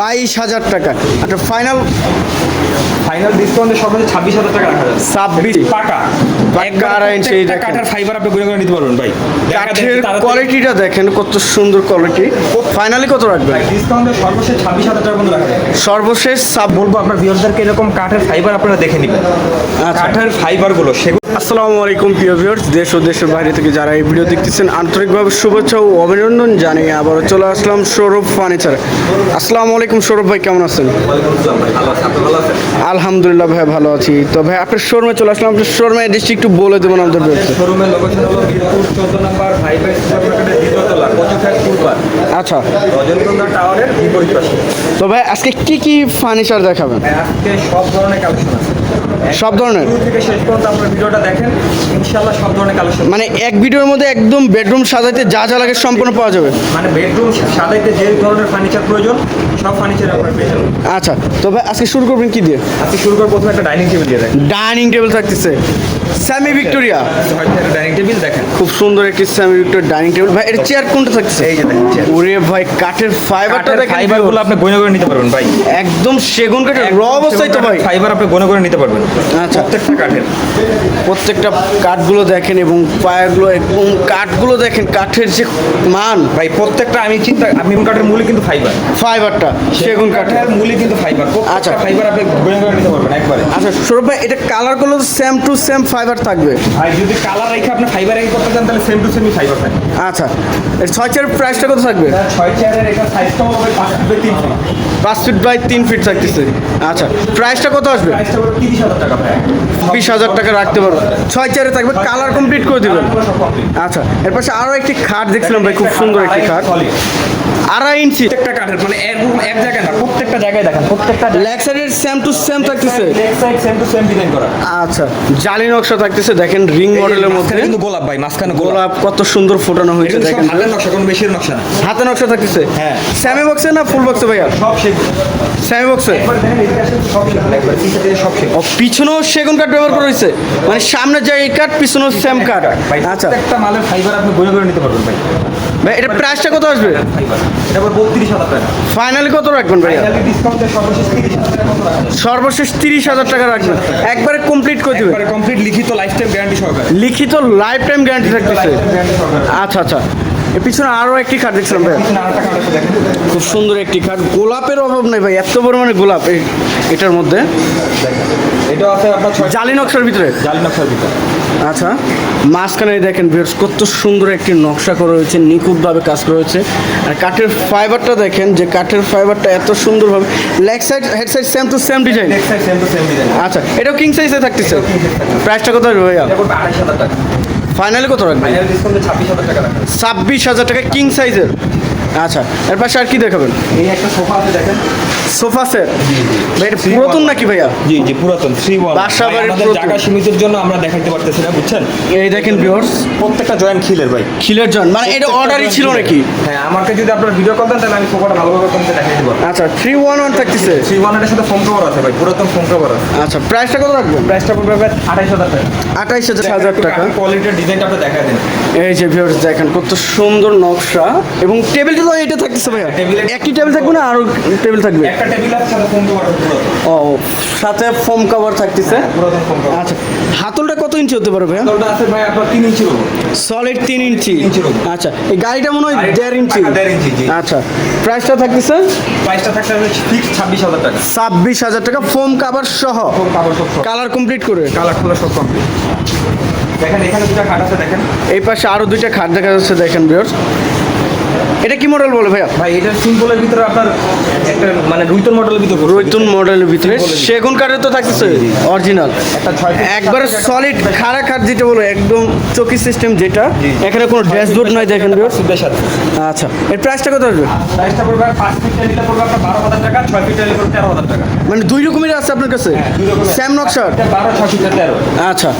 বাইশ হাজার টাকা। একটা ফাইনাল ফাইনাল ডিসকাউন্টে সর্বোচ্চ ছাব্বিশ হাজার টাকা রাখা যাবে। ছাব্বিশ। পাকা। পাকা আড়াইশো, এই দেখেন। কাঠের ফাইবার আপনি গুনে করে নিতে পারবেন ভাই। কাঠের কোয়ালিটিটা দেখেন কত সুন্দর কোয়ালিটি ফাইনালি কত রাখবেন? ডিসকাউন্টে সর্বশেষ ছাব্বিশ হাজার টাকার মতো রাখা সর্বশেষ বলব আপনার ভিউয়ারদেরকে এরকম কাঠের ফাইবার আপনারা দেখে নেবেন। আচ্ছা। কাঠের ফাইবারগুলো সেগুলো আসসালামু আলাইকুম প্রিয় ভিউয়ার্স দেশ ও দেশের বাইরে থেকে যারা এই ভিডিও দেখতেছেন আন্তরিকভাবে শুভেচ্ছা ও অভিনন্দন জানিয়ে আবারও চলে আসলাম সৌরভ ফার্নিচার। আসসালামু আলাইকুম সৌরভ ভাই কেমন আছেন? আলহামদুলিল্লাহ ভাই ভালো আছি। তো ভাই আপনার শোরুমে চলে আসলাম। আপনার শোরুমে অ্যাড্রেসটি একটু বলে দেবেন আমাদের। শোরুমের লোকেশন হলো মিরপুর চোদ্দ নম্বর ভাইবাই সুপার মার্কেটের দ্বিতীয় তলা কচুখাত আচ্ছা। রজনীগন্ধা টাওয়ারের বিপরীত পাশে। তো ভাই আজকে কি কি ফার্নিচার দেখাবেন? আজকে সব ধরনের কালেকশন আছে। সব ধরনের? থেকে শেষ পর্যন্ত আপনার ভিডিওটা দেখেন ইনশাআল্লাহ সব ধরনের কালেকশন মানে এক ভিডিওর মধ্যে একদম বেডরুম সাজাইতে যা যা লাগে সম্পূর্ণ পাওয়া যাবে? মানে বেডরুম সাজাইতে যে ধরনের ফার্নিচার প্রয়োজন সব ফার্নিচার আপনার পেয়ে যাবেন। আচ্ছা তো ভাই আজকে শুরু করবেন কি দিয়ে? আজকে শুরু করে প্রথমে একটা ডাইনিং টেবিল দিয়ে দেখেন। ডাইনিং টেবিল থাকতেছে। স্যামি ভিক্টোরিয়া ডাইনিং টেবিল দেখেন। খুব সুন্দর একটি স্যামি ভিক্টোরিয়া ডাইনিং টেবিল ভাই এটা চেয়ার কোনটা থাকতেছে? এই যে দেখেন ওরে ভাই কাঠের ফাইবারটা দেখেন ফাইবারগুলো আপনি গনে করে নিতে পারবেন ভাই। একদম সেগুন কাঠের র অবস্থায় তো ভাই। ফাইবার আপনি গনে করে নিতে পারবেন। আচ্ছা। প্রত্যেকটা কাঠের। প্রত্যেকটা কাঠগুলো দেখেন এবং পায়াগুলো এবং কাঠগুলো দেখেন কাঠের যে মান। ভাই প্রত্যেকটা আমি চিন্তা আমি কাঠের মূলে কিন্তু ফাইবার ফাইবারটা সেগুন কাঠের। মূলে কিন্তু ফাইবার আচ্ছা। ফাইবার আপনি করে নিতে পারবেন একবারে। আচ্ছা সৌরভ ভাই এটা কালারগুলো সেম টু সেম ফাইবার থাকবে। আর যদি কালার রেখে আপনি ফাইবার রেখে করতে চান তাহলে সেম টু সেমই ফাইবার থাকে আচ্ছা এর ছয় চেয়ার প্রাইসটা কত থাকবে? ছয় চেয়ারের এটা সাইজটাও হবে পাঁচ ফিট তিন ফিট পাঁচ ফিট বাই তিন ফিট থাকতেছে। আচ্ছা প্রাইসটা কত আসবে? বিশ হাজার টাকা রাখতে পারব ছয় চেয়ারে থাকবে কালার কমপ্লিট করে দেবেন। আচ্ছা এর পাশে আরও একটি খাট দেখছিলাম ভাই খুব সুন্দর একটি খাট। আড়াই ইঞ্চি প্রত্যেকটা কাঠের মানে এক জায়গায় না প্রত্যেকটা জায়গায় দেখেন প্রত্যেকটা লেগ সাইডের সেম টু সেম থাকতেছে? Leg side same to same design করা। আচ্ছা জালি নকশা থাকতেছে দেখেন রিং মডেলের মধ্যে। কিন্তু গোলাপ ভাই মাঝখানে গোলাপ গোলাপ। কত সুন্দর ফোটানো হয়েছে দেখেন। হাতের নকশা কোনো বেশির নকশা না। হাতে নকশা থাকতেছে? হ্যাঁ। স্যামি বক্সে না ফুল বক্সে ভাইয়া? সব সেগুন স্যামি বক্সে? সব সেগুন ও পিছনেও সেগুন কাঠ ব্যবহার করা হয়েছে। মানে সামনে যে এই কাঠ পিছনেও সেম কাঠ। আচ্ছা। প্রত্যেকটা মালের ফাইবার আপনি গনে করে নিতে পারবেন ভাই। ভাই এটা প্রাইসটা কত আসবে? ফাইনালি কত রাখবেন ডিসকাউন্টে সর্বশেষ তিরিশ হাজার টাকা রাখবেন? একবারে কমপ্লিট করে দেবেন। একবারে কমপ্লিট লিখিত লাইফ টাইম গ্যারান্টি সহকারে। লিখিত লাইফ টাইম গ্যারান্টি থাকতেছে সহকারে। আচ্ছা আচ্ছা। এর পিছনে আরও একটি খাট দেখছিলাম ভাই। খুব সুন্দর একটি খাট। গোলাপের অভাব নেই ভাই এত পরিমাণে গোলাপ এই এটার মধ্যে। এটা আছে আপনার জালি নকশার ভিতরে? জালি নকশার ভিতরে। আচ্ছা মাঝখানে দেখেন ভিউয়ার্স কত সুন্দর একটি নকশা করা হয়েছে নিখুঁতভাবে কাজ করা হয়েছে। আর কাঠের ফাইবারটা দেখেন যে কাঠের ফাইবারটা এত সুন্দরভাবে leg side head side same to same design side same to same design আচ্ছা এটাও কিং সাইজে থাকতেছে। প্রাইসটা কত হবে ভাইয়া? ফাইনালি কত রাখবেন? ফাইনাল ডিসকাউন্টে ছাব্বিশ হাজার টাকা রাখা ছাব্বিশ হাজার টাকা কিং সাইজের আচ্ছা এর পাশে আর কি দেখাবেন? এই একটা সোফা আছে দেখেন। Sofa set? এটা পুরাতন নাকি ভাইয়া? জি জি পুরাতন থ্রি ওয়ান বাসা বাড়ির জায়গা সীমিতের জন্য আমরা দেখাইতে পারতেছি না বুঝছেন? এই দেখেন ভিউয়ার্স প্রত্যেকটা জয়েন্ট খিলের ভাই। খিলের জন মানে এটা অর্ডারই ছিল নাকি? হ্যাঁ আমাকে যদি আপনার ভিডিও কল দেন তাহলে আমি সোফাটা ভালোভাবে দেখাই দেবো। আচ্ছা থ্রি ওয়ান ওয়ান থাকতেছে। থ্রি ওয়ানের সাথে ফোন কভার আছে ভাই পুরাতন ফোন কভার আছে। আচ্ছা প্রাইসটা কত রাখবেন? প্রাইসটা পড়বে আঠাইশ হাজার টাকা। আঠাইশ হাজার হাজার টাকা। কোয়ালিটির ডিজাইনটা আপনি দেখা দেন। এই যে ভিউয়ার্স দেখেন কত সুন্দর নকশা। এবং টেবিলটা তো এটা থাকতেছে ভাইয়া। একটি টেবিল থাকবে না? আরও টেবিল থাকবে? একটা টেবিল ও সাথে ফোম কভার থাকতেছে? কভার আচ্ছা হাতলটা কত ইঞ্চি হতে পারে ভাইয়া? ওটা আছে ভাই আপনার তিন ইঞ্চি হবে সলিড তিন ইঞ্চি। ইঞ্চির আচ্ছা এই গাড়িটা মনে হয় গাড়ি- দেড় ইঞ্চি। দেড় ইঞ্চি, জি। আচ্ছা প্রাইসটা থাকতেছে? প্রাইসটা হবে ফিক্স ছাব্বিশ হাজার টাকা। ছাব্বিশ হাজার টাকা ফোম কাভার সহ? ফোন কাভার সব কালার কমপ্লিট করে? কালার খোলা সব কমপ্লিট দেখেন এখানে দুটা খাট আছে দেখেন। এই পাশে আরও দুইটা খাট দেখা যাচ্ছে দেখেন ভিউয়ার্স এটা কি মডেল বলে ভাইয়া? ভাই এটা সিম্পলের ভিতরে আপনার একটা মানে রুইতন মডেলের ভিতরে করছে। রৈতুন মডেলের ভিতরে? সেগুন কাঠের তো থাকতেছে অরিজিনাল একবারে সলিড খাড়া খাট যেটা বলো একদম চকি সিস্টেম যেটা। এখানে কোনো ড্যাশবোর্ড নয় দেখেন আচ্ছা এর প্রাইসটা কত আসবে? প্রাইসটা পড়বে পাঁচ ফিট নিলে পড়বে আপনার বারো হাজার টাকা ছয় ফিট নিলে পড়বে তেরো হাজার টাকা। মানে দুই রকমের আছে আপনার কাছে। স্যাম এটা বারো ছয় ফিট তেরো। আচ্ছা।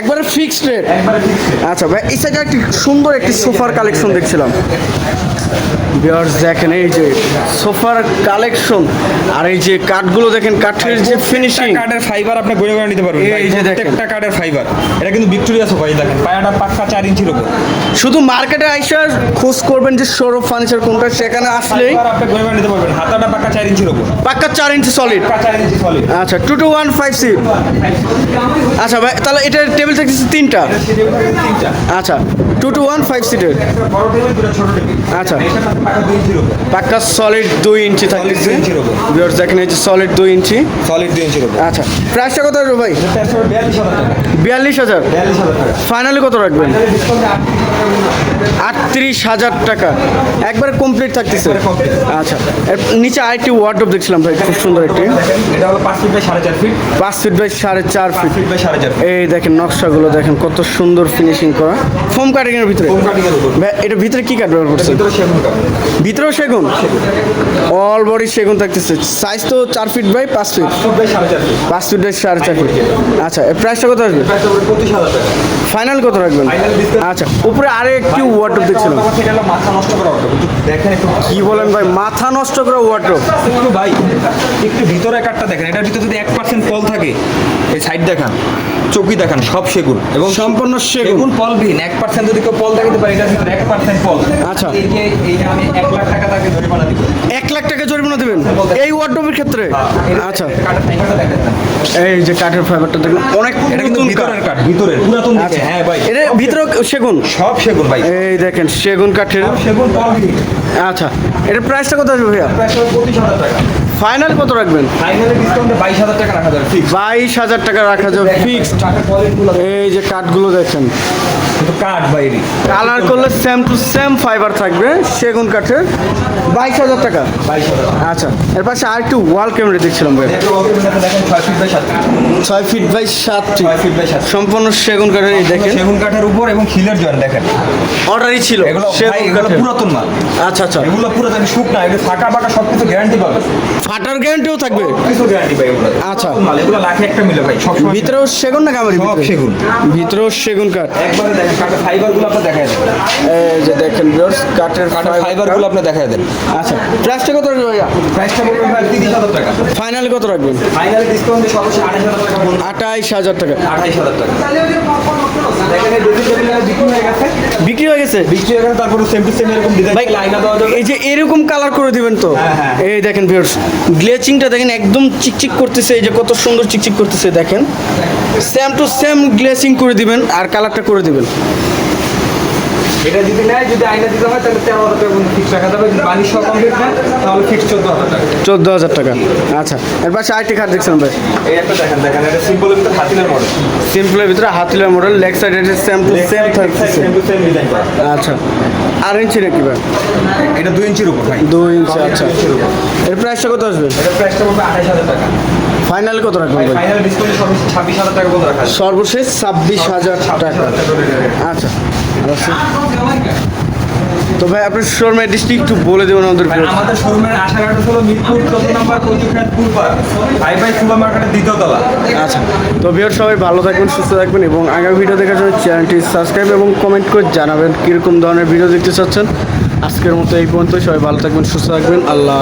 একবারে ফিক্সড রেট আচ্ছা ভাই এই সাইডে একটি সুন্দর একটি সোফার কালেকশন দেখছিলাম। বিয়ার্স দেখেন এই যে সোফার কালেকশন আর এই যে কাঠগুলো দেখেন কাঠের যে ফিনিশিং কার্ডের ফাইবার আপনি গড়ে গড়ে নিতে পারবেন এই যে দেখেন। প্রত্যেকটা কার্ডের ফাইবার এটা কিন্তু ভিক্টোরিয়া সোফা এই দেখেন পায়াটা পাক্কা চার ইঞ্চির উপর। শুধু মার্কেটে আইসা খোঁজ করবেন যে সৌরভ ফার্নিচার কোনটা সেখানে আসলেই আপনি গড়ে গড়ে নিতে পারবেন। হাতাটা পাক্কা চার ইঞ্চির উপর। পাক্কা চার ইঞ্চি সলিড পাক্কা চার ইঞ্চি সলিড আচ্ছা two two one five seat আচ্ছা ভাই তাহলে এটার টেবিল থাকতেছে তিনটা? তিনটা। আচ্ছা টু টু ওয়ান ফাইভ সিটের আচ্ছা। পাক্কা সলিড দুই ইঞ্চি থাকতেছে ভিউয়ার্স। দেখেন এই যে সলিড দুই ইঞ্চি সলিড দুই ইঞ্চি আচ্ছা প্রাইসটা কত রাখবে ভাই? বিয়াল্লিশ হাজার ফাইনালি কত রাখবেন? আটত্রিশ হাজার টাকা। একবার কমপ্লিট থাকতেছে। আচ্ছা নিচে আরেকটি ওয়ার্ডরোব দেখছিলাম ভাই খুব সুন্দর একটি। পাঁচ ফিট বাই সাড়ে চার ফিট এই দেখেন নকশাগুলো দেখেন কত সুন্দর ফিনিশিং করা। ফোম কাটিং এর ভিতরে? কাটিং এটার ভিতরে কি কাঠ ব্যবহার করছে ভিতরেও সেগুন? অল বডি সেগুন থাকতেছে। সাইজ তো চার ফিট বাই পাঁচ ফিট পাঁচ ফিট বাই সাড়ে চার ফিট আচ্ছা প্রাইসটা কত আসবে? ফাইনাল কত রাখবেন? আচ্ছা উপরে আরে একটি ওয়ার্ডরোব দেখছিলাম। সেটা হলো মাথা নষ্ট করা কিন্তু দেখেন একটু কি বলেন ভাই মাথা নষ্ট করা ওয়ার্ডরোব একটু ভাই একটু ভিতরে কাঠটা দেখেন এটার ভিতরে যদি এক পার্সেন্ট ফল থাকে এই সাইড দেখান চৌকি দেখান সব সেগুন এবং সম্পূর্ণ সেগুন ফলবিহীন এক পার্সেন্ট যদি কেউ ফল দেখাতে পারে এটার ভিতরে এক পার্সেন্ট ফল। আচ্ছা। এই যে এইটা আমি এক লাখ টাকা তাকে জরিমানা দিব। এক লাখ টাকা জরিমানা দেবেন? এই ওয়ার্ডরোবের ক্ষেত্রে? আচ্ছা। দেখেন। না। এই যে কাঠের ফাইবারটা দেখুন অনেক এটা কিন্তু। ভিতরের কাঠ। ভিতরের পুরাতন আচ্ছা। হ্যাঁ ভাই। ভিতরে সেগুন? সব সেগুন ভাই। এই দেখেন সেগুন কাঠের। সেগুন আচ্ছা এটার প্রাইসটা কত আসবে ভাইয়া? প্রাইস পঁচিশ হাজার টাকা। ফাইনাল কত রাখবেন? বাইশ হাজার টাকা রাখা যাবে বাইশ হাজার টাকা রাখা যাবে। ফিক্সড এই যে কাঠগুলো দেখেন। কাঠ বাইরে। কালার করলে সেম টু সেম ফাইবার থাকবে সেগুন কাঠের। বাইশ হাজার টাকা। বাইশ হাজার আচ্ছা এর পাশে আরেকটু ওয়াল ক্যামেরা দেখছিলাম ভাই। ছয় ফিট বাই সাত ফিট ছয় ফিট বাই সাত সম্পূর্ণ সেগুন কাঠের এই দেখেন। সেগুন কাঠের উপর এবং খিলের জয়েন্ট দেখেন। অর্ডারই ছিল এগুলো এগুলো পুরাতন মাল। আচ্ছা আচ্ছা। এগুলো পুরাতন শুক না এগুলো ফাঁকা ফাঁকা সব কিছু গ্যারান্টি পাবে। ফাটার গ্যারান্টিও থাকবে। কিছু গ্যারান্টি এগুলো আচ্ছা। মাল এগুলো লাখে একটা মিলে ভাই সব ভিতরেও সেগুন না কামারি সব সেগুন। ভিতরেও সেগুন কাঠ। একবারে দেখেন কাঠের ফাইবারগুলো আপনি দেখায় দেন। এই যে দেখেন ভিউয়ার্স কাঠের কাঠের ফাইবারগুলো আপনি দেখায় দেন। আচ্ছা প্রাইসটা কত রাখবেন ফাইনাল প্রাইসটা বলবেন ভাই তিরিশ হাজার টাকা। ফাইনালি কত রাখবেন? ফাইনালি ডিসকাউন্টে হাজার টাকা বলুন আঠাইশ হাজার টাকা। আঠাইশ হাজার টাকা। বিক্রি হয়ে গেছে। বিক্রি হয়ে গেছে? বিক্রি হয়ে গেছে তারপরে সেম টু সেম এরকম ডিজাইন ভাই লাইনা দেওয়া যাবে। এই যে এরকম কালার করে দিবেন তো? হ্যাঁ, হ্যাঁ। এই দেখেন ভিউয়ার্স গ্লেচিংটা দেখেন একদম চিকচিক করতেছে এই যে কত সুন্দর চিকচিক করতেছে দেখেন। সেম টু সেম গ্লেচিং করে দিবেন আর কালারটা করে দিবেন। এটা যদি নেয় যদি আইনা দিতে হয় তাহলে তেরো হাজার টাকা ফিক্স রাখা যাবে। যদি সহ কমপ্লিট নেয় তাহলে ফিক্স চোদ্দ হাজার টাকা। চোদ্দ হাজার টাকা। আচ্ছা এর পাশে আরেকটি কাঠ দেখছেন ভাই। এই একটা দেখেন দেখেন এটা সিম্পলের ভিতরে হাতিলের মডেল সিম্পলের ভিতরে হাতিলের মডেল লেগ সাইড এটা সেম টু সেম থাকতেছে সেম টু সেম ডিজাইন আচ্ছা আর ইঞ্চি নাকি ভাই? এটা দুই ইঞ্চির উপর ভাই। দুই ইঞ্চি আচ্ছা। এর প্রাইসটা কত আসবে? এটা প্রাইসটা পড়বে আঠাইশ হাজার টাকা। ফাইনাল কত রাখবেন ফাইনাল ডিসকাউন্টে সর্বোচ্চ ছাব্বিশ হাজার টাকা বলে রাখা সর্বশেষ ছাব্বিশ হাজার টাকা। আচ্ছা। তো ভাই আপনার শোরুমের ডিস্ট্রিক্ট একটু বলে দেবেন আমাদের আমাদের শোরুমের আশা ঘাট হলো মিরপুর চোদ্দ নম্বর ভাই ভাই সুপার মার্কেটের দ্বিতীয় তলা। আচ্ছা তো বিয়ার সবাই ভালো থাকবেন সুস্থ থাকবেন এবং আগামী ভিডিও দেখার জন্য চ্যানেলটি সাবস্ক্রাইব এবং কমেন্ট করে জানাবেন কীরকম ধরনের ভিডিও দেখতে চাচ্ছেন। আজকের মতো এই পর্যন্ত সবাই ভালো থাকবেন সুস্থ থাকবেন আল্লাহ।